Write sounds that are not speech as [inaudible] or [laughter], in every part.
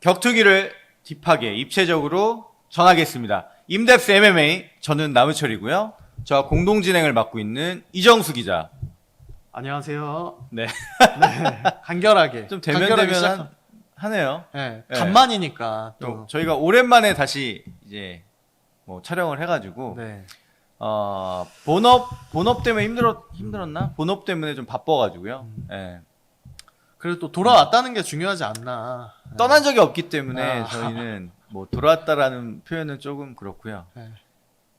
격투기를 딥하게 입체적으로 전하겠습니다. 임뎁스 MMA 저는 남우철이고요. 저와 공동 진행을 맡고 있는 이정수 기자. 안녕하세요. 네. 네, 간결하게 좀 간결하게 대면대면 시작한- 하네요. 네, 네. 간만이니까 또 또 저희가 오랜만에 다시 이제 뭐 촬영을 해가지고 네. 어 본업 본업 때문에 힘들었 힘들었나? 본업 때문에 좀 바빠가지고요. 음. 예. 그래도 또 돌아왔다는 게 중요하지 않나. 네. 떠난 적이 없기 때문에 아. 저희는 뭐 돌아왔다라는 표현은 조금 그렇고요. 네.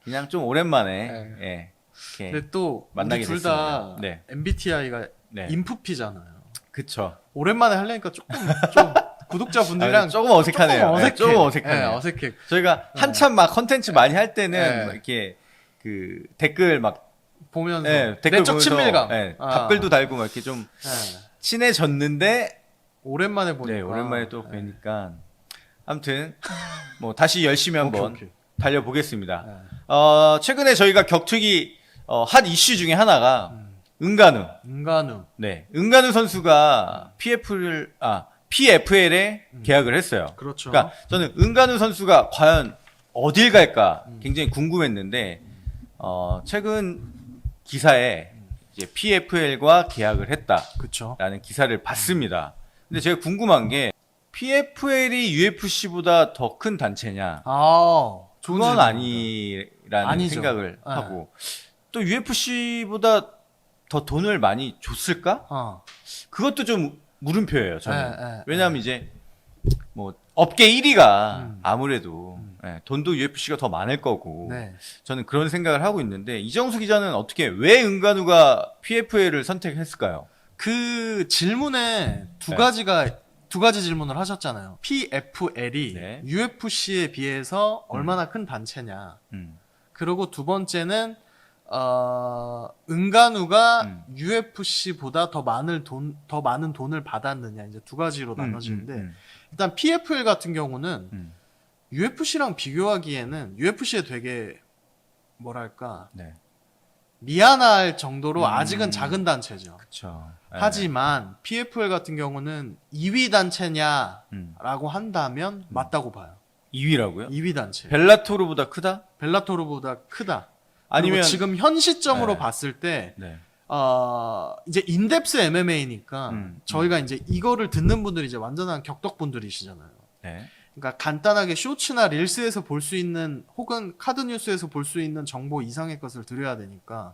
그냥 좀 오랜만에 네. 예. 이렇게 근데 또 만나게 우리 둘 다 됐습니다. 네. MBTI가 네. 인프피잖아요. 그쵸. 오랜만에 하려니까 조금 좀 구독자분들이랑 아, 조금 어색하네요. 조금 네, 어색해. 조금 어색하네요. 네, 어색해. 저희가 한참 막 컨텐츠 많이 할 때는 네. 막 이렇게 그 댓글 막 보면서 예, 댓글 내적 보면서, 친밀감. 예, 아. 답글도 달고 막 이렇게 좀 네. 친해졌는데 오랜만에 보니까 네, 오랜만에 또 네. 뵈니까 아무튼 뭐 다시 열심히 오케이, 한번 오케이. 달려보겠습니다. 네. 어, 최근에 저희가 격투기 어, 핫 이슈 중에 하나가 음. 은간우. 은간우. 네. 은간우 선수가 PF를 아, PFL에 음. 계약을 했어요. 그렇죠. 그러니까 저는 은간우 선수가 과연 어딜 갈까 음. 굉장히 궁금했는데 어, 최근 기사에 이제 PFL과 계약을 했다라는 그렇죠. 기사를 봤습니다. 근데 제가 궁금한 게 PFL이 UFC보다 더 큰 단체냐? 아, 좋은 그건 질문입니다. 아니라는 아니죠. 생각을 네. 하고 또 UFC보다 더 돈을 많이 줬을까? 어. 그것도 좀 물음표예요. 저는 네, 네, 왜냐하면 이제 뭐 업계 1위가 음. 아무래도 음. 예, 돈도 UFC가 더 많을 거고 네. 저는 그런 생각을 하고 있는데 이정수 기자는 어떻게 왜 은간우가 PFL을 선택했을까요? 그 질문에 두 네. 가지가 두 가지 질문을 하셨잖아요. PFL이 네. UFC에 비해서 얼마나 큰 단체냐. 음. 그리고 두 번째는 어, 은간우가 음. UFC보다 더 많은 돈, 더 많은 돈을 받았느냐 이제 두 가지로 음, 나눠지는데 음, 일단 PFL 같은 경우는 음. UFC랑 비교하기에는 UFC에 되게 뭐랄까 네, 미안할 정도로 음. 아직은 작은 단체죠. 그렇죠. 하지만 PFL 같은 경우는 2위 단체냐라고 음. 한다면 맞다고 봐요. 2위라고요? 2위 단체. 벨라토르보다 크다? 벨라토르보다 크다. 아니면 지금 현 시점으로 네. 봤을 때 네. 어, 이제 인덱스 MMA니까 음, 저희가 이제 이거를 듣는 분들이 이제 완전한 격덕분들이시잖아요. 네. 그러니까 간단하게 쇼츠나 릴스에서 볼 수 있는 혹은 카드 뉴스에서 볼 수 있는 정보 이상의 것을 드려야 되니까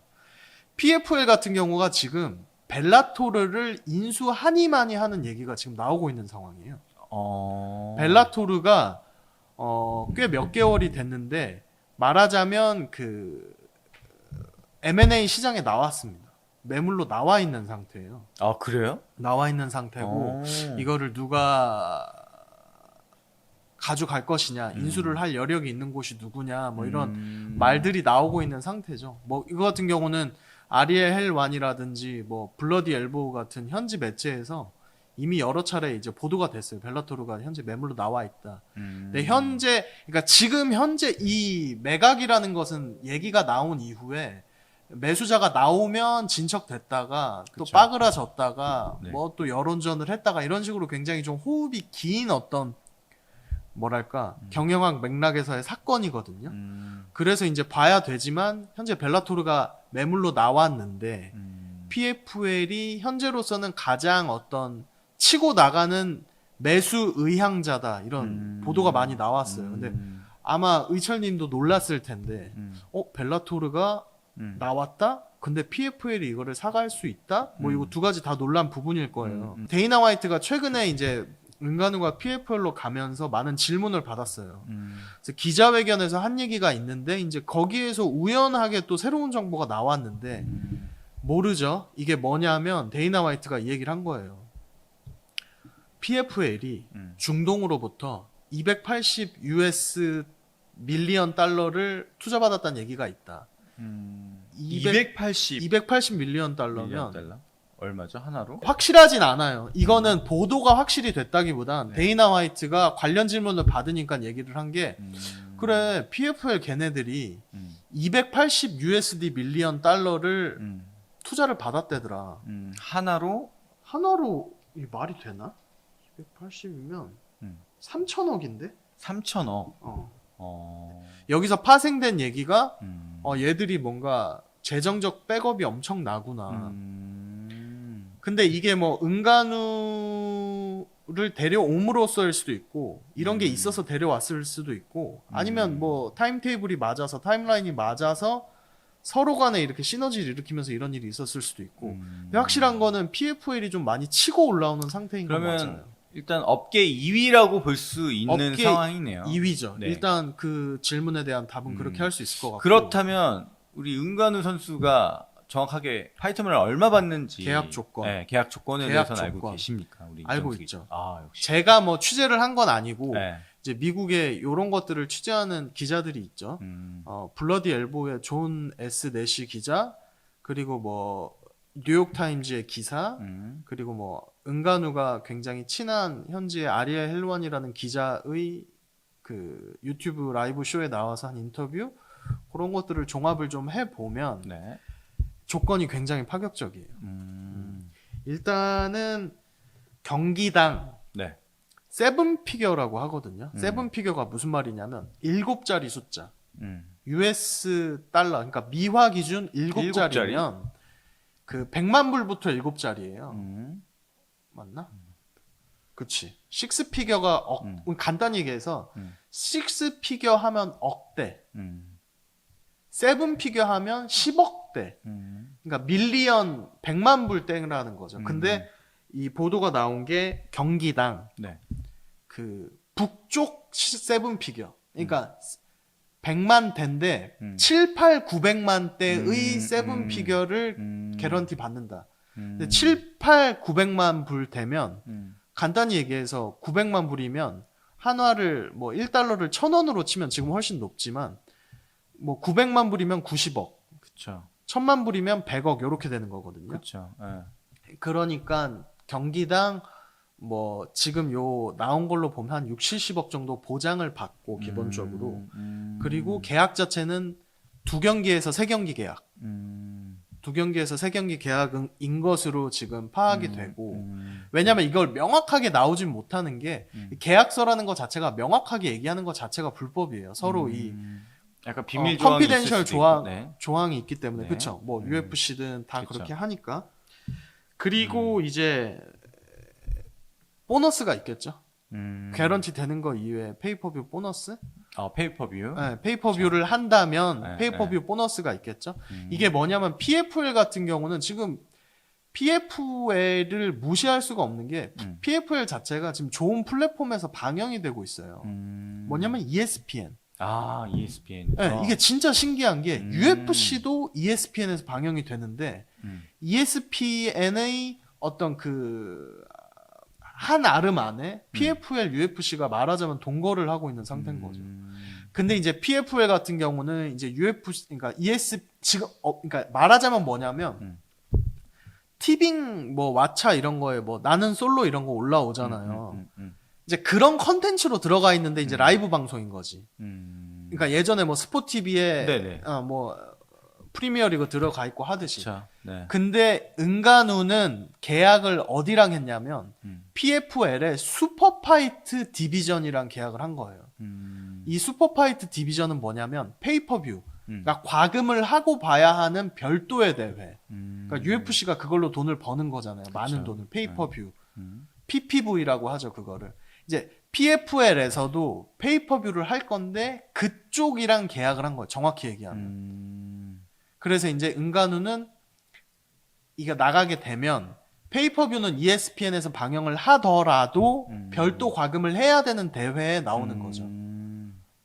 PFL 같은 경우가 지금 벨라토르를 인수하니마니 하는 얘기가 지금 나오고 있는 상황이에요. 어. 벨라토르가 어, 꽤 몇 개월이 됐는데 말하자면 그 M&A 시장에 나왔습니다. 매물로 나와 있는 상태예요. 아 그래요? 나와 있는 상태고 어. 이거를 누가 가져갈 것이냐, 음. 인수를 할 여력이 있는 곳이 누구냐, 뭐 이런 음. 말들이 나오고 있는 상태죠. 뭐 이거 같은 경우는 아리엘 헬완이라든지 뭐 블러디 엘보우 같은 현지 매체에서 이미 여러 차례 이제 보도가 됐어요. 벨라토르가 현재 매물로 나와 있다. 음. 근데 현재 그러니까 지금 현재 이 매각이라는 것은 얘기가 나온 이후에 매수자가 나오면 진척됐다가 또 그쵸. 빠그라졌다가 네. 뭐 또 여론전을 했다가 이런 식으로 굉장히 좀 호흡이 긴 어떤 뭐랄까 경영학 맥락에서의 사건이거든요. 음. 그래서 이제 봐야 되지만 현재 벨라토르가 매물로 나왔는데 음. PFL이 현재로서는 가장 어떤 치고 나가는 매수 의향자다 이런 음. 보도가 많이 나왔어요. 근데 음. 아마 의철님도 놀랐을 텐데, 음. 어 벨라토르가 음. 나왔다? 근데 PFL이 이거를 사갈 수 있다? 뭐 음. 이거 두 가지 다 놀란 부분일 거예요. 음, 음. 데이나 화이트가 최근에 이제 은간우가 PFL로 가면서 많은 질문을 받았어요. 음. 그래서 기자회견에서 한 얘기가 있는데 이제 거기에서 우연하게 또 새로운 정보가 나왔는데 음. 모르죠. 이게 뭐냐면 데이나 화이트가 이 얘기를 한 거예요. PFL이 음. 중동으로부터 280 US 밀리언 달러를 투자받았다는 얘기가 있다. 음. 200 280 280 밀리언 밀리언 달러면 달러? 얼마죠 하나로? 확실하진 않아요. 이거는 보도가 확실히 됐다기보단 네. 데이나 화이트가 관련 질문을 받으니까 얘기를 한 게 음. 그래 PFL 걔네들이 음. 280 USD 밀리언 달러를 음. 투자를 받았대더라. 음. 하나로 하나로 이 말이 되나? 280이면 음. 3천억인데? 3천억. 어. 어. 여기서 파생된 얘기가 음. 어, 얘들이 뭔가 재정적 백업이 엄청 나구나. 음. 근데 이게 뭐 은간우를 데려옴으로써일 수도 있고 이런 게 음. 있어서 데려왔을 수도 있고 아니면 음. 뭐 타임테이블이 맞아서 타임라인이 맞아서 서로 간에 이렇게 시너지를 일으키면서 이런 일이 있었을 수도 있고 음. 근데 확실한 거는 PFL이 좀 많이 치고 올라오는 상태인 건 그러면 맞아요. 일단 업계 2위라고 볼 수 있는 업계 상황이네요. 2위죠. 네. 일단 그 질문에 대한 답은 음. 그렇게 할 수 있을 것 같고 그렇다면 우리 은간우 선수가 정확하게 파이터문을 얼마 받는지 계약 조건. 네, 계약 조건에 계약 대해서는 알고. 계십니까? 우리 알고 이정수 있죠. 아 역시. 제가 뭐 취재를 한 건 아니고 네. 이제 미국에 이런 것들을 취재하는 기자들이 있죠. 음. 어, 블러디 엘보의 존 S 네시 기자 그리고 뭐 뉴욕 타임즈의 기사 음. 그리고 뭐 은간우가 굉장히 친한 현지의 아리아 헬완이라는 기자의 그 유튜브 라이브 쇼에 나와서 한 인터뷰 그런 것들을 종합을 좀 해 보면 네. 조건이 굉장히 파격적이에요. 음. 일단은 경기당 네. 세븐 피겨라고 하거든요. 음. 세븐 피겨가 무슨 말이냐면 일곱 자리 숫자. 음. US 달러, 그러니까 미화 기준 일곱 일곱 자리? 자리면 그 100만 불부터 일곱 자리예요. 음. 맞나? 그치. 식스 피겨가 억, 음. 간단히 얘기해서 음. 식스 피겨 하면 억대, 음. 세븐 피겨 하면 10억대. 음. 그러니까 밀리언 100만 불대라는 거죠. 음. 근데 이 보도가 나온 게 경기당 네. 그 북쪽 시- 세븐 피겨. 그러니까 100만 대인데 음. 7, 8, 900만 대의 음, 세븐 음. 피겨를 음. 개런티 받는다. 음. 근데 7, 8, 900만 불 되면 음. 간단히 얘기해서 900만 불이면 한화를 뭐 1달러를 1000원으로 치면 지금 훨씬 높지만 뭐 900만 불이면 90억, 그쵸. 1000만 불이면 100억 이렇게 되는 거거든요. 그쵸. 예. 그러니까 경기당 뭐 지금 요 나온 걸로 보면 한 6, 70억 정도 보장을 받고 기본적으로 음. 음. 그리고 계약 자체는 두 경기에서 세 경기 계약. 음. 두 경기에서 세 경기 계약인 것으로 지금 파악이 음. 되고 음. 왜냐면 이걸 명확하게 나오진 못하는 게 음. 계약서라는 것 자체가 명확하게 얘기하는 것 자체가 불법이에요. 서로 이 음. 약간 비밀 어, 조항이 컨피덴셜 있을 수도 조항 있고, 네. 조항이 있기 때문에 네. 그렇죠. 뭐 음. UFC든 다 그쵸. 그렇게 하니까. 그리고 음. 이제 보너스가 있겠죠. 음. 개런티 되는 거 이외에 페이퍼뷰 보너스? 어, 페이퍼뷰. 네, 페이퍼뷰를 한다면 네, 페이퍼뷰 보너스가 있겠죠. 음. 이게 뭐냐면 PFL 같은 경우는 지금 PFL을 무시할 수가 없는 게 음. PFL 자체가 지금 좋은 플랫폼에서 방영이 되고 있어요. 음. 뭐냐면 ESPN. 아, ESPN. 네, 이게 진짜 신기한 게 음. UFC도 ESPN에서 방영이 되는데 음. ESPN의 어떤 그 한 아름 안에 PFL, UFC가 말하자면 동거를 하고 있는 상태인 거죠. 음. 근데 이제 PFL 같은 경우는 이제 UFC 그러니까 ES 지금 어 그러니까 말하자면 뭐냐면 음. 티빙 뭐 왓챠 이런 거에 뭐 나는 솔로 이런 거 올라오잖아요. 음, 음, 이제 그런 컨텐츠로 들어가 있는데 이제 음. 라이브 방송인 거지. 음. 그러니까 예전에 뭐 스포티비에 네네. 어 뭐 프리미어리그 들어가 있고 하듯이. 그쵸. 네. 근데 은간우는 계약을 어디랑 했냐면 음. PFL의 슈퍼파이트 디비전이랑 계약을 한 거예요. 음. 이 슈퍼파이트 디비전은 뭐냐면 페이퍼뷰. 음. 그러니까 과금을 하고 봐야 하는 별도의 대회. 음. 그러니까 UFC가 그걸로 돈을 버는 거잖아요. 많은 그쵸. 돈을. 페이퍼뷰. 음. PPV라고 하죠, 그거를. 이제 PFL에서도 페이퍼뷰를 할 건데 그쪽이랑 계약을 한 거예요. 정확히 얘기하면. 음. 그래서 이제 은간우는 이게 나가게 되면 페이퍼뷰는 ESPN에서 방영을 하더라도 음. 별도 과금을 해야 되는 대회에 나오는 음. 거죠.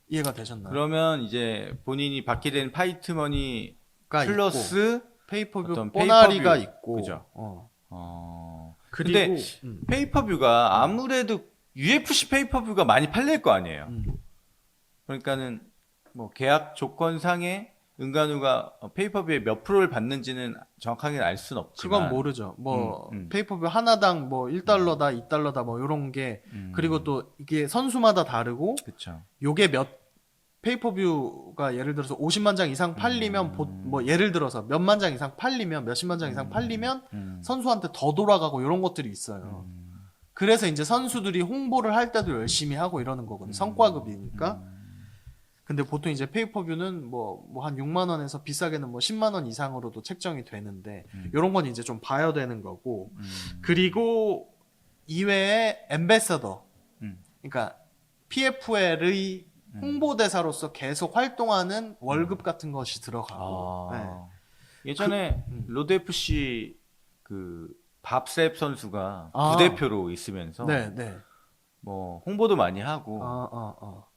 이해가 되셨나요? 그러면 이제 본인이 받게 된 파이트머니 가 있고, 플러스 페이퍼뷰 뽀나리가 페이퍼뷰. 있고 그죠. 어. 어. 그리고 근데 음, 페이퍼뷰가 아무래도 UFC 페이퍼뷰가 많이 팔릴 거 아니에요. 음. 그러니까는 뭐 계약 조건상에 은간우가 페이퍼뷰에 몇 프로를 받는지는 정확하게 알 수는 없지만 그건 모르죠. 뭐 음, 음. 페이퍼뷰 하나당 뭐 1달러다, 2달러다 뭐 요런 게 음. 그리고 또 이게 선수마다 다르고 그쵸. 요게 몇 페이퍼뷰가 예를 들어서 50만 장 이상 팔리면 음. 보- 뭐 예를 들어서 몇만 장 이상 팔리면 몇십만 장 이상 음. 팔리면 음. 선수한테 더 돌아가고 이런 것들이 있어요. 음. 그래서 이제 선수들이 홍보를 할 때도 열심히 하고 이러는 거거든요. 성과급이니까. 근데 보통 이제 페이퍼뷰는 뭐 뭐 한 6만 원에서 비싸게는 뭐 10만 원 이상으로도 책정이 되는데 음. 요런 건 이제 좀 봐야 되는 거고. 음. 그리고 이외에 엠베서더. 음. 그러니까 PFL의 홍보대사로서 계속 활동하는 월급 같은 것이 들어가고. 네. 아. 예전에 음. 로드 FC 그 밥셉 선수가 아. 부대표로 있으면서 네, 네. 뭐 홍보도 많이 하고 어.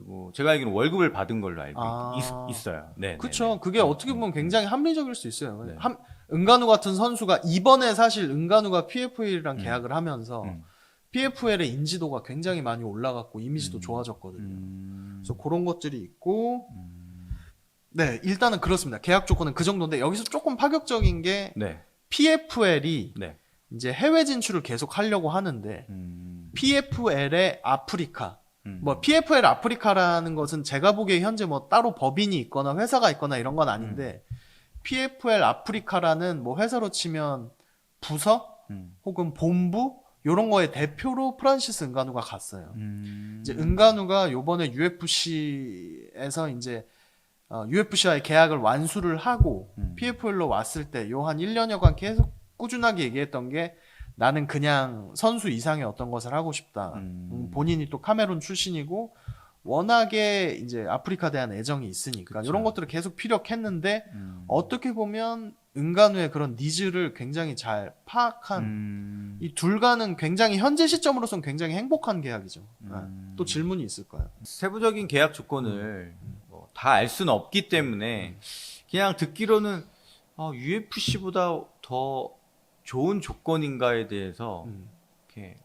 그리고 제가 알기로는 월급을 받은 걸로 알고 아. 있, 어요 네. 그쵸. 네, 네. 그게 어떻게 보면 굉장히 합리적일 수 있어요. 네. 한, 은간우 같은 선수가 이번에 사실 은간우가 PFL이랑 음. 계약을 하면서 음. PFL의 인지도가 굉장히 많이 올라갔고 이미지도 음. 좋아졌거든요. 음. 그래서 그런 것들이 있고 음. 네 일단은 그렇습니다. 계약 조건은 그 정도인데 여기서 조금 파격적인 게 네. PFL이 네. 이제 해외 진출을 계속 하려고 하는데 음. PFL의 아프리카 음. 뭐 PFL 아프리카라는 것은 제가 보기에 현재 뭐 따로 법인이 있거나 회사가 있거나 이런 건 아닌데 PFL 아프리카라는 뭐 회사로 치면 부서 음. 혹은 본부 요런 거의 대표로 프란시스 은가누가 갔어요. 음. 이제 은가누가 요번에 UFC에서 이제 어, UFC와의 계약을 완수를 하고 음. PFL로 왔을 때 요 한 1년여간 계속 꾸준하게 얘기했던 게 나는 그냥 선수 이상의 어떤 것을 하고 싶다. 음. 음, 본인이 또 카메룬 출신이고 워낙에 이제 아프리카 대한 애정이 있으니까 그쵸. 이런 것들을 계속 피력했는데 음. 어떻게 보면 은간우의 그런 니즈를 굉장히 잘 파악한 음. 이 둘과는 굉장히 현재 시점으로서는 굉장히 행복한 계약이죠. 네. 음. 또 질문이 있을까요? 세부적인 계약 조건을 뭐 다 알 수는 없기 때문에 그냥 듣기로는 아, UFC보다 더 좋은 조건인가에 대해서 음. 이렇게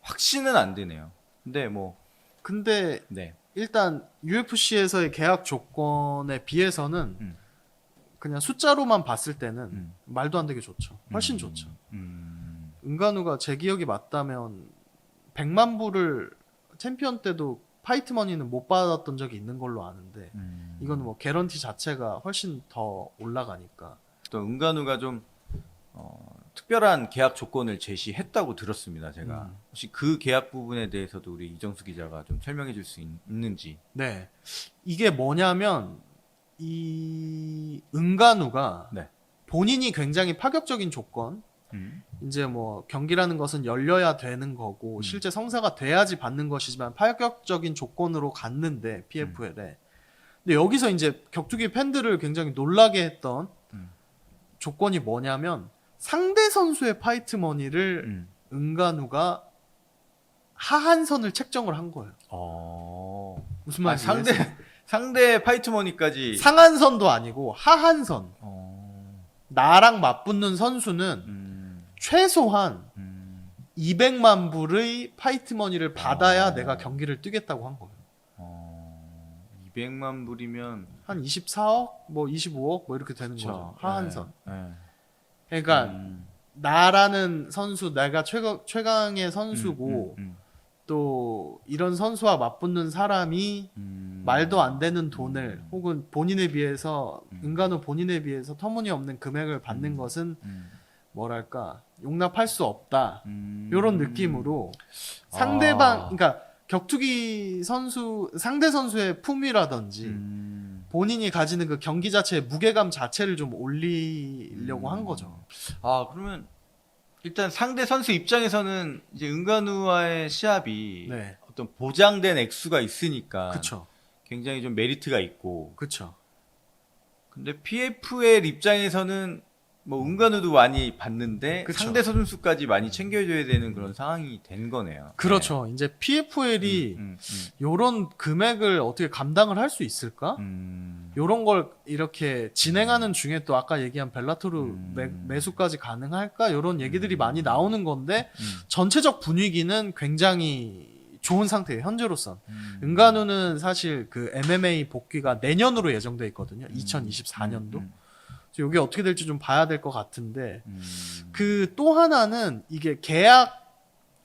확신은 안 되네요. 근데 뭐 근데 네. 일단 UFC에서의 계약 조건에 비해서는 음. 그냥 숫자로만 봤을 때는 음. 말도 안 되게 좋죠. 훨씬 음. 좋죠. 음. 은간우가 제 기억이 맞다면 100만 불을 챔피언 때도 파이트 머니는 못 받았던 적이 있는 걸로 아는데 음. 이거는 뭐 개런티 자체가 훨씬 더 올라가니까 또 은간우가 좀 어, 특별한 계약 조건을 제시했다고 들었습니다. 제가 음. 혹시 그 계약 부분에 대해서도 우리 이정수 기자가 좀 설명해 줄 수 있는지. 네 이게 뭐냐면 이 은간우가 네. 본인이 굉장히 파격적인 조건 음. 이제 뭐 경기라는 것은 열려야 되는 거고 음. 실제 성사가 돼야지 받는 것이지만 파격적인 조건으로 갔는데 PFL에 음. 근데 여기서 이제 격투기 팬들을 굉장히 놀라게 했던 음. 조건이 뭐냐면 상대 선수의 파이트 머니를 음. 은간우가 하한선을 책정을 한 거예요. 어. 무슨 아, 말인지 상대? 상대 파이트머니까지. 상한선도 아니고 하한선. 어. 나랑 맞붙는 선수는 음. 최소한 음. 200만 불의 파이트 머니를 받아야 어. 내가 경기를 뛰겠다고 한 거예요. 어. 200만 불이면 한 24억, 뭐 25억 뭐 이렇게 되는 거죠. 하한선. 네. 네. 그러니까 음. 나라는 선수, 내가 최강, 최강의 선수고 음, 음, 또 이런 선수와 맞붙는 사람이 음. 말도 안 되는 돈을 음. 혹은 본인에 비해서 음. 은간호 본인에 비해서 터무니없는 금액을 받는 음. 것은 음. 뭐랄까 용납할 수 없다 음. 이런 느낌으로 상대방 아. 그러니까 격투기 선수 상대 선수의 품위라든지 음. 본인이 가지는 그 경기 자체의 무게감 자체를 좀 올리려고 음. 한 거죠. 아 그러면 일단 상대 선수 입장에서는 이제 은간우와의 시합이 네, 어떤 보장된 액수가 있으니까 그렇죠, 굉장히 좀 메리트가 있고 그렇죠. 근데 PFL 입장에서는 뭐 은간우도 많이 받는데 그쵸. 상대 선수까지 많이 챙겨줘야 되는 그런 상황이 된 거네요. 그렇죠. 이제 PFL이 네. 음, 음, 요런 금액을 어떻게 감당을 할 수 있을까? 음, 요런 걸 이렇게 진행하는 중에 또 아까 얘기한 벨라토르 음. 매, 매수까지 가능할까? 요런 얘기들이 많이 나오는 건데 음, 전체적 분위기는 굉장히 좋은 상태예요. 현재로선. 음. 은간우는 사실 그 MMA 복귀가 내년으로 예정돼 있거든요. 2024년도. 음, 그래서 이게 어떻게 될지 좀 봐야 될 것 같은데 음, 그또 하나는 이게 계약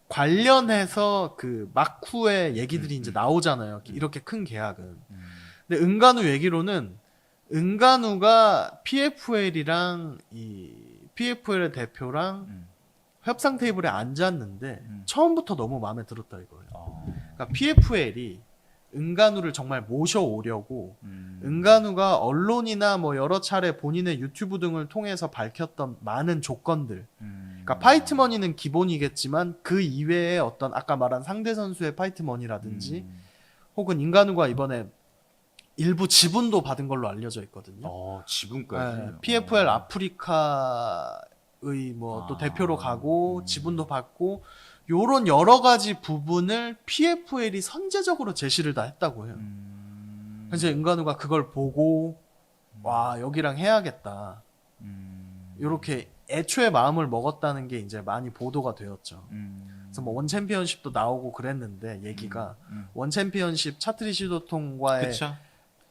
관련해서 그 마쿠의 얘기들이 음, 이제 음. 나오잖아요. 이렇게 큰 계약은. 음. 근데 은간우 얘기로는 은간우가 PFL이랑 이 PFL의 대표랑 음. 협상 테이블에 앉았는데 음. 처음부터 너무 마음에 들었다 이거예요. 어. 그러니까 PFL이 은간우를 정말 모셔오려고 음. 은간우가 언론이나 뭐 여러 차례 본인의 유튜브 등을 통해서 밝혔던 많은 조건들. 음. 그러니까 파이트머니는 기본이겠지만 그 이외에 어떤 아까 말한 상대 선수의 파이트머니라든지 음. 혹은 인간우가 이번에 일부 지분도 받은 걸로 알려져 있거든요. 어, 지분까지. 네, PFL 어. 아프리카의 뭐또 아. 대표로 가고 음. 지분도 받고 요런 여러 가지 부분을 PFL이 선제적으로 제시를 다 했다고 해요. 음. 그래서 은간우가 그걸 보고 와 여기랑 해야겠다. 음. 요렇게 애초에 마음을 먹었다는 게 이제 많이 보도가 되었죠. 음. 그래서 뭐 원 챔피언십도 나오고 그랬는데 얘기가 음. 원 챔피언십 차트리 시도통과의 그쵸.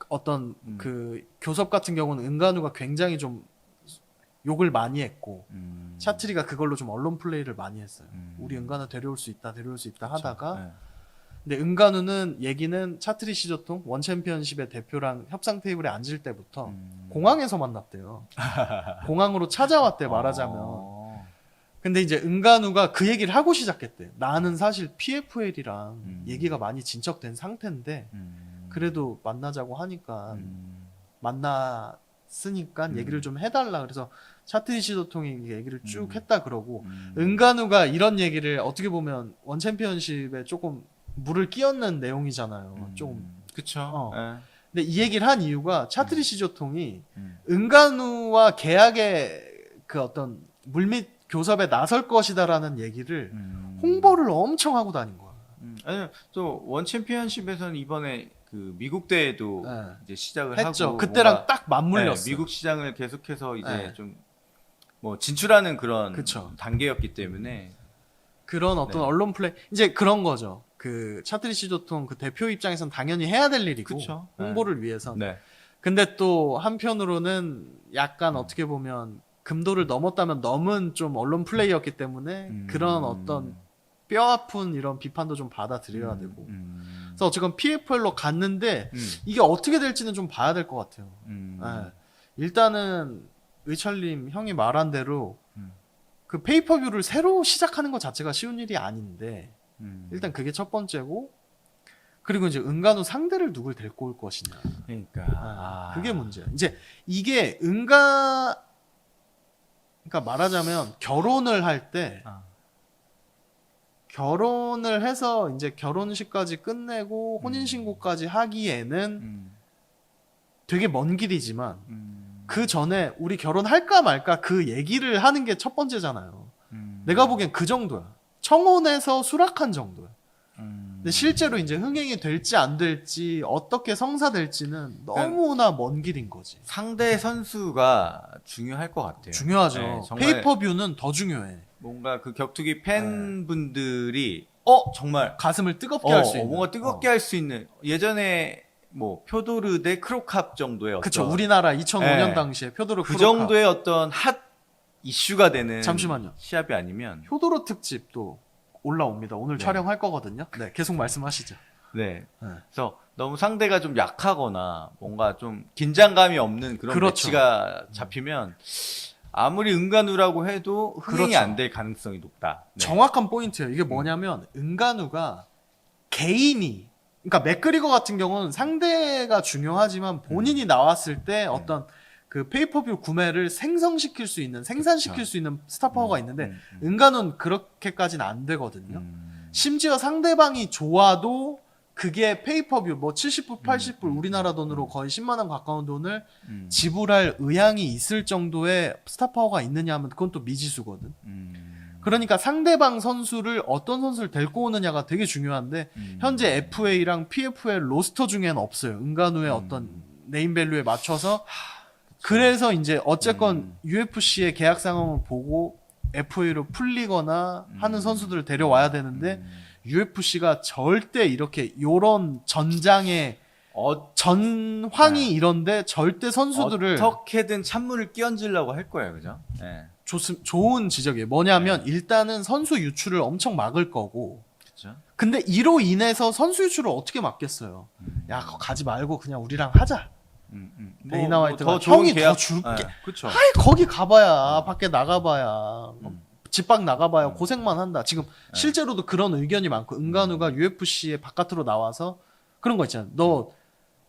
어떤 음. 그 교섭 같은 경우는 은간우가 굉장히 좀 욕을 많이 했고 음. 차트리가 그걸로 좀 언론 플레이를 많이 했어요. 음. 우리 은간우 데려올 수 있다, 데려올 수 있다. 하다가 네. 근데 은간우는 얘기는 차트리 시조통 원 챔피언십의 대표랑 협상 테이블에 앉을 때부터 음. 공항에서 만났대요. [laughs] 공항으로 찾아왔대 말하자면. 어. 근데 이제 은간우가 그 얘기를 하고 시작했대. 나는 사실 PFL이랑 음. 얘기가 많이 진척된 상태인데 음. 그래도 만나자고 하니까 음. 만났으니까 음. 얘기를 좀 해달라. 그래서 차트리 시도통이 얘기를 쭉 음. 했다 그러고 음. 은간우가 이런 얘기를 어떻게 보면 원 챔피언십에 조금 물을 끼얹는 내용이잖아요. 음. 조금. 그쵸. 어. 네. 근데 이 얘기를 한 이유가 차트리 시 조통이 음. 은간우와 계약의 그 어떤 물밑 교섭에 나설 것이다라는 얘기를 음. 홍보를 엄청 하고 다닌 거야. 음. 아니 또원 챔피언십에서는 이번에 그 미국 대회도 네. 이제 시작을 했죠. 하고 그때랑 딱 맞물렸어. 네, 미국 시장을 계속해서 이제 네. 좀 뭐 진출하는 그런 그쵸. 단계였기 때문에 그런 어떤 네. 언론 플레이 이제 그런 거죠. 그 차트리 시 조통 그 대표 입장에선 당연히 해야 될 일이고 그쵸. 홍보를 위해선. 네. 근데 또 한편으로는 약간 음. 어떻게 보면 금도를 넘었다면 넘은 좀 언론 플레이였기 때문에 음. 그런 어떤 뼈 아픈 이런 비판도 좀 받아들여야 음. 되고. 음. 그래서 어쨌건 PFL로 갔는데 음. 이게 어떻게 될지는 좀 봐야 될 것 같아요. 음. 네. 일단은 의철님 형이 말한 대로 음. 그 페이퍼뷰를 새로 시작하는 것 자체가 쉬운 일이 아닌데 음. 일단 그게 첫 번째고 그리고 이제 은간우 상대를 누굴 데리고 올 것이냐 그러니까 아, 아. 그게 문제야. 이제 이게 은가 그러니까 말하자면 결혼을 할때 아. 결혼을 해서 이제 결혼식까지 끝내고 혼인 신고까지 하기에는 음. 되게 먼 길이지만 음. 그 전에 우리 결혼할까 말까 그 얘기를 하는 게 첫 번째잖아요. 음. 내가 보기엔 그 정도야. 청혼에서 수락한 정도야. 음. 근데 실제로 이제 흥행이 될지 안 될지 어떻게 성사될지는 너무나 먼 길인 거지. 상대 선수가 중요할 것 같아요. 중요하죠. 네, 정말 페이퍼뷰는 더 중요해. 뭔가 그 격투기 팬분들이 어 정말 가슴을 뜨겁게 어, 할수 있는. 뭔가 뜨겁게 할 수 있는 예전에 뭐 표도르 대 크로캅 정도의 어. 어떤 그쵸. 우리나라 2005년 네. 당시에 표도로 그 정도의 어떤 핫 이슈가 되는 잠시만요. 시합이 아니면 표도로 특집도 올라옵니다. 오늘 네. 촬영할 거거든요. 네, 계속 말씀하시죠. 네. 네. 그래서 너무 상대가 좀 약하거나 뭔가 좀 긴장감이 없는 그런 그렇죠. 매치가 잡히면 아무리 은간우라고 해도 흥행이 그렇죠. 안 될 가능성이 높다. 네. 정확한 포인트예요. 이게 뭐냐면 은간우가 개인이 그러니까 맥그리거 같은 경우는 상대가 중요하지만 본인이 음. 나왔을 때 어떤 그 페이퍼뷰 구매를 생성시킬 수 있는 생산시킬 그쵸. 수 있는 스타 파워가 음, 있는데 음, 음. 은간우는 그렇게까지는 안 되거든요. 음. 심지어 상대방이 좋아도 그게 페이퍼뷰 뭐 70불, 80불 음, 우리나라 음, 돈으로 음. 거의 10만 원 가까운 돈을 음. 지불할 의향이 있을 정도의 스타 파워가 있느냐 하면 그건 또 미지수거든. 음. 그러니까 상대방 선수를 어떤 선수를 데리고 오느냐가 되게 중요한데 음. 현재 FA랑 PFL 로스터 중에는 없어요. 은간우의 음. 어떤 네임밸류에 맞춰서 그래서 이제 어쨌건 음. UFC의 계약 상황을 보고 FA로 풀리거나 하는 음. 선수들을 데려와야 되는데 음. UFC가 절대 이렇게 요런 전장의 어, 전황이 네. 이런데 절대 선수들을 어떻게든 찬물을 끼얹으려고 할 거예요, 그죠? 네, 좋, 좋은 지적이에요. 뭐냐면 일단은 선수 유출을 엄청 막을 거고 그렇죠. 근데 이로 인해서 선수 유출을 어떻게 막겠어요? 음. 야 그거 가지 말고 그냥 우리랑 하자. 음, 음. 데이나 뭐, 화이트가 더 좋은 형이 더 계약- 줄게. 네, 그렇죠. 아이 거기 가봐야 밖에 나가봐야 뭐 음. 집 밖 나가봐야 음. 고생만 한다. 지금 실제로도 그런 의견이 많고 은간우가 UFC에 바깥으로 나와서 그런 거 있잖아. 너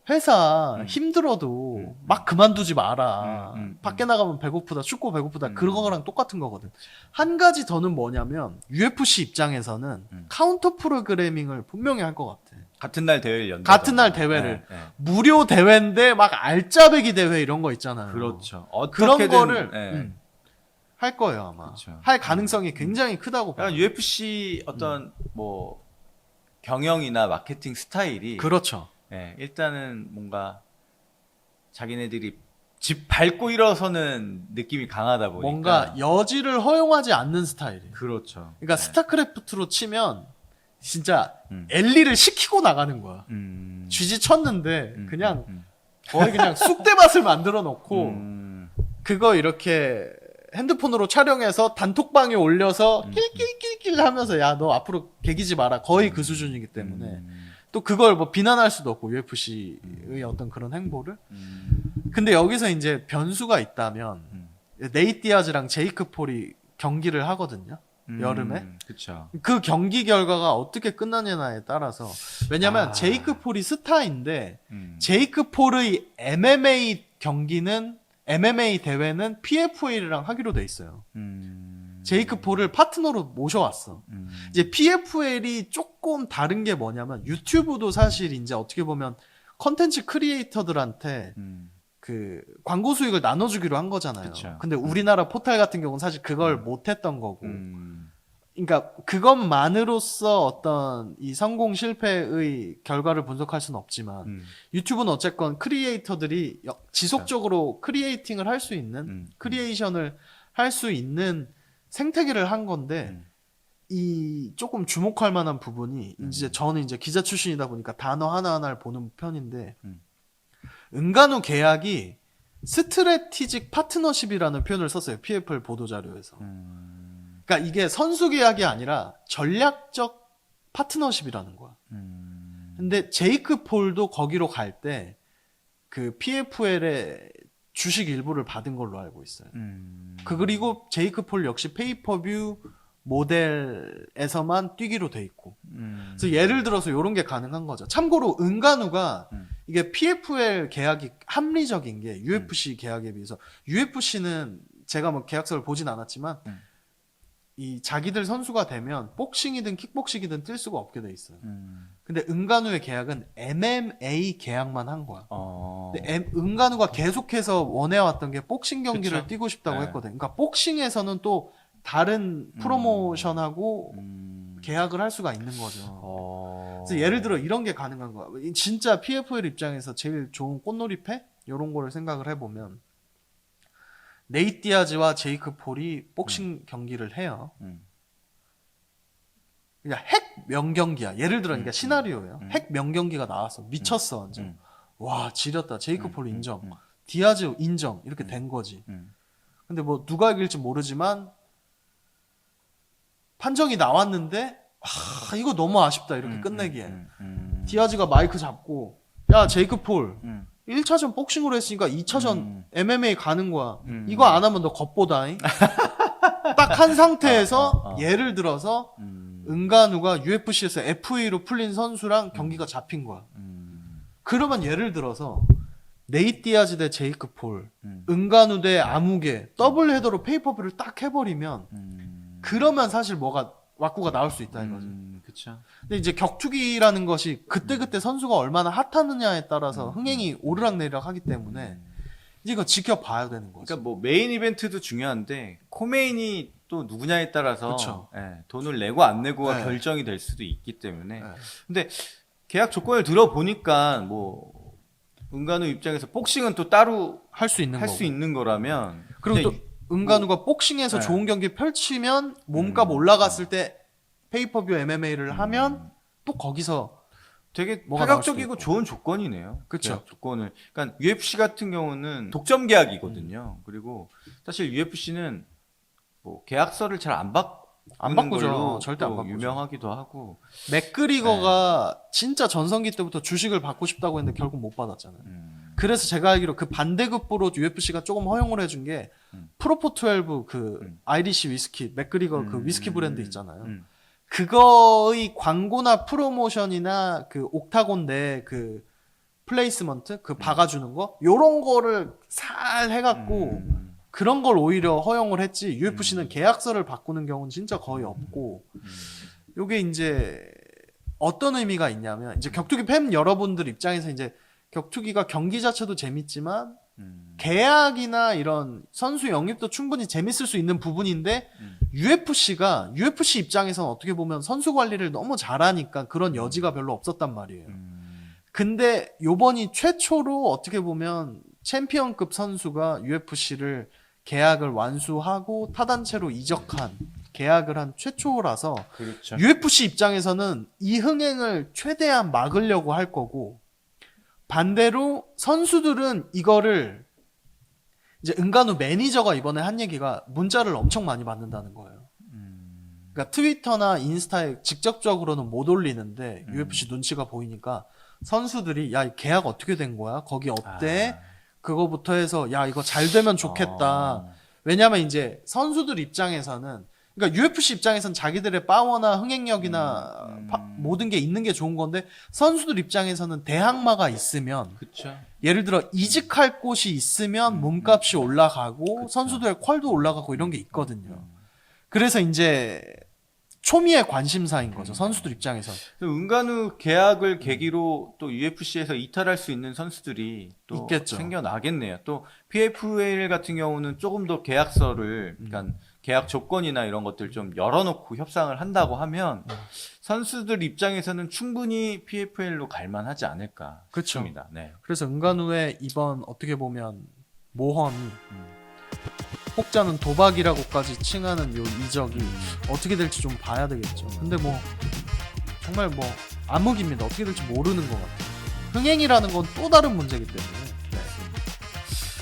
회사 음. 힘들어도 음. 막 그만두지 마라. 음, 음, 밖에 나가면 배고프다, 춥고 배고프다. 음. 그거랑 똑같은 거거든. 한 가지 더는 뭐냐면 UFC 입장에서는 음. 카운터 프로그래밍을 분명히 할 것 같아. 같은 날 대회를 연다. 같은 날 대회를. 네, 네. 무료 대회인데 막 알짜배기 대회 이런 거 있잖아요. 그렇죠. 그런 거를 네. 음, 할 거예요 아마. 그렇죠. 할 가능성이 굉장히 크다고 봐요. 약간 UFC 어떤 뭐 경영이나 마케팅 스타일이 그렇죠. 예, 일단은 뭔가 자기네들이 집 밟고 일어서는 느낌이 강하다 보니까 뭔가 여지를 허용하지 않는 스타일이에요. 그렇죠. 그러니까 네. 스타크래프트로 치면 진짜 음. 엘리를 시키고 나가는 거야. 음. 쥐지 쳤는데 음, 그냥 음, 거의 그냥 [laughs] 쑥대밭을 만들어 놓고 음. 그거 이렇게 핸드폰으로 촬영해서 단톡방에 올려서 음, 낄낄낄낄 하면서 야 너 앞으로 개기지 마라 거의 그 수준이기 때문에 음. 또 그걸 뭐 비난할 수도 없고 UFC의 어떤 그런 행보를 음. 근데 여기서 이제 변수가 있다면 음. 네이 디아즈랑 제이크 폴이 경기를 하거든요. 음. 여름에? 그쵸. 그 경기 결과가 어떻게 끝나냐에 따라서 왜냐면 아. 제이크 폴이 스타인데 음. 제이크 폴의 MMA 경기는 MMA 대회는 PFL이랑 하기로 돼 있어요. 음. 제이크 폴을 파트너로 모셔왔어. 음. 이제 PFL이 조금 다른 게 뭐냐면 유튜브도 사실 이제 어떻게 보면 컨텐츠 크리에이터들한테 음. 그 광고 수익을 나눠주기로 한 거잖아요. 그쵸. 근데 우리나라 포탈 같은 경우는 사실 그걸 못했던 거고. 음. 그러니까 그것만으로서 어떤 이 성공 실패의 결과를 분석할 수는 없지만 음. 유튜브는 어쨌건 크리에이터들이 여- 지속적으로 크리에이팅을 할 수 있는 음. 크리에이션을 할 수 있는 생태계를 한 건데 음. 이 조금 주목할 만한 부분이 음. 이제 저는 이제 기자 출신이다 보니까 단어 하나하나를 보는 편인데 음. 은간우 계약이 스트레티직 파트너십이라는 표현을 썼어요. PFL 보도 자료에서. 음. 그러니까 이게 선수 계약이 아니라 전략적 파트너십이라는 거야. 음. 근데 제이크 폴도 거기로 갈 때 그 PFL의 주식 일부를 받은 걸로 알고 있어요. 음. 그 그리고 제이크 폴 역시 페이퍼뷰 모델에서만 뛰기로 돼 있고. 음. 그래서 예를 들어서 이런 게 가능한 거죠. 참고로 은간우가 음. 이게 PFL 계약이 합리적인 게 UFC 계약에 비해서 UFC는 제가 뭐 계약서를 보진 않았지만 음. 이 자기들 선수가 되면 복싱이든 킥복싱이든 뛸 수가 없게 돼 있어요. 음. 근데 은간우의 계약은 MMA 계약만 한 거야. 어. 근데 엠- 은간우가 계속해서 원해왔던 게 복싱 경기를 그쵸. 뛰고 싶다고 네. 했거든. 그러니까 복싱에서는 또 다른 음. 프로모션하고 음. 계약을 할 수가 있는 거죠. 어. 그래서 예를 들어 이런 게 가능한 거야. 이 진짜 PFL 입장에서 제일 좋은 꽃놀이패 이런 거를 생각을 해보면 네이 디아즈와 제이크 폴이 복싱 경기를 해요. 음. 그냥 핵 명경기야. 예를 들어 그러니까 음, 시나리오예요. 음. 핵 명경기가 나왔어. 미쳤어 완전. 음. 와 지렸다. 제이크 음, 폴 음, 인정. 음. 디아즈 인정. 이렇게 음. 된 거지. 음. 근데 뭐 누가 이길지 모르지만 판정이 나왔는데 아 이거 너무 아쉽다 이렇게 음, 끝내기에 음, 음. 디아즈가 마이크 잡고 야 제이크 폴 음. 1차전 복싱으로 했으니까 2차전 음. MMA 가는 거야. 음. 이거 안 하면 너 겉보다잉. [laughs] 딱 한 상태에서 어, 어, 어. 예를 들어서 음. 은간우가 UFC에서 FE로 풀린 선수랑 경기가 잡힌 거야. 음. 그러면 예를 들어서 네이 디아즈 대 제이크 폴, 음. 은간우 대 아무개, 더블 헤더로 페이퍼뷰를 딱 해버리면 음. 그러면 사실 뭐가 왁구가 나올 수 있다 이거지. 음, 그쵸. 근데 이제 격투기라는 것이 그때 그때 선수가 얼마나 핫하느냐에 따라서 음. 흥행이 오르락내리락 하기 때문에 음. 이제 이거 지켜봐야 되는 거지. 그러니까 뭐 메인 이벤트도 중요한데 코메인이 또 누구냐에 따라서 그쵸. 예, 돈을 내고 안 내고가 네. 결정이 될 수도 있기 때문에 네. 근데 계약 조건을 들어보니까 뭐 은간우 입장에서 복싱은 또 따로 할 수 있는 할 거고. 수 있는 거라면 그리고 또 이제 은간우가 복싱에서 네. 좋은 경기 펼치면 몸값 음. 올라갔을 때 페이퍼뷰 MMA를 음. 하면 또 거기서 되게 뭐가 나올 파격적이고 있고. 좋은 조건이네요. 그쵸. 계약 조건을. 그러니까 UFC 같은 경우는 독점 계약이거든요. 그리고 사실 UFC는 뭐 계약서를 잘안안 바꾸는 바꾸죠. 절대 안또 바꾸죠. 유명하기도 하고. 맥그리거가 진짜 전성기 때부터 주식을 받고 싶다고 했는데 결국 못 받았잖아요. 음, 그래서 제가 알기로 그 반대급부로 UFC가 조금 허용을 해준 게 음. 프로포 12그 음. 아이리시 위스키 맥그리거 그 음, 위스키 브랜드 음, 있잖아요. 음. 그거의 광고나 프로모션이나 그 옥타곤 내그 플레이스먼트 그 박아주는 거 요런 거를 살 해갖고 음, 그런 걸 오히려 허용을 했지 UFC는 음. 계약서를 바꾸는 경우는 진짜 거의 없고 요게 이제 어떤 의미가 있냐면 이제 격투기 팬 여러분들 입장에서 이제 격투기가 경기 자체도 재밌지만 음, 계약이나 이런 선수 영입도 충분히 재밌을 수 있는 부분인데 음. UFC가 UFC 입장에서는 어떻게 보면 선수 관리를 너무 잘하니까 그런 여지가 별로 없었단 말이에요. 음, 근데 요번이 최초로 어떻게 보면 챔피언급 선수가 UFC를 계약을 완수하고 타단체로 이적한 계약을 한 최초라서 그렇죠. UFC 입장에서는 이 흥행을 최대한 막으려고 할 거고 반대로 선수들은 이거를 이제 은간우 매니저가 이번에 한 얘기가 문자를 엄청 많이 받는다는 거예요. 음, 그러니까 트위터나 인스타에 직접적으로는 못 올리는데 음. UFC 눈치가 보이니까 선수들이 야, 이 계약 어떻게 된 거야? 거기 어때? 아. 그거부터 해서 야, 이거 잘 되면 좋겠다. 어, 왜냐면 이제 선수들 입장에서는 그러니까 UFC 입장에선 자기들의 파워나 흥행력이나 음, 음. 파- 모든 게 있는 게 좋은 건데 선수들 입장에서는 대항마가 있으면 그쵸. 예를 들어 이직할 곳이 있으면 음, 몸값이 올라가고 그쵸. 선수들의 퀄도 올라가고 이런 게 있거든요. 음. 그래서 이제 초미의 관심사인 거죠. 음. 선수들 입장에서. 그래서 은간우 계약을 계기로 또 UFC에서 이탈할 수 있는 선수들이 또 있겠죠. 생겨나겠네요. 또 PFL 같은 경우는 조금 더 계약서를, 음. 그러니까 계약 조건이나 이런 것들 좀 열어놓고 협상을 한다고 하면 음. 선수들 입장에서는 충분히 PFL로 갈만하지 않을까 그쵸. 싶습니다. 네. 그래서 은간우의 이번 어떻게 보면 모험이 음. 혹자는 도박이라고까지 칭하는 요 이적이 음. 어떻게 될지 좀 봐야 되겠죠. 근데 뭐 정말 뭐 암흑입니다. 어떻게 될지 모르는 것 같아요. 흥행이라는 건 또 다른 문제이기 때문에. 네.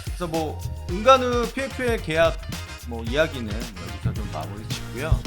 그래서 뭐 은간우 PFL 계약 뭐 이야기는 여기서 좀 마무리 짓고요.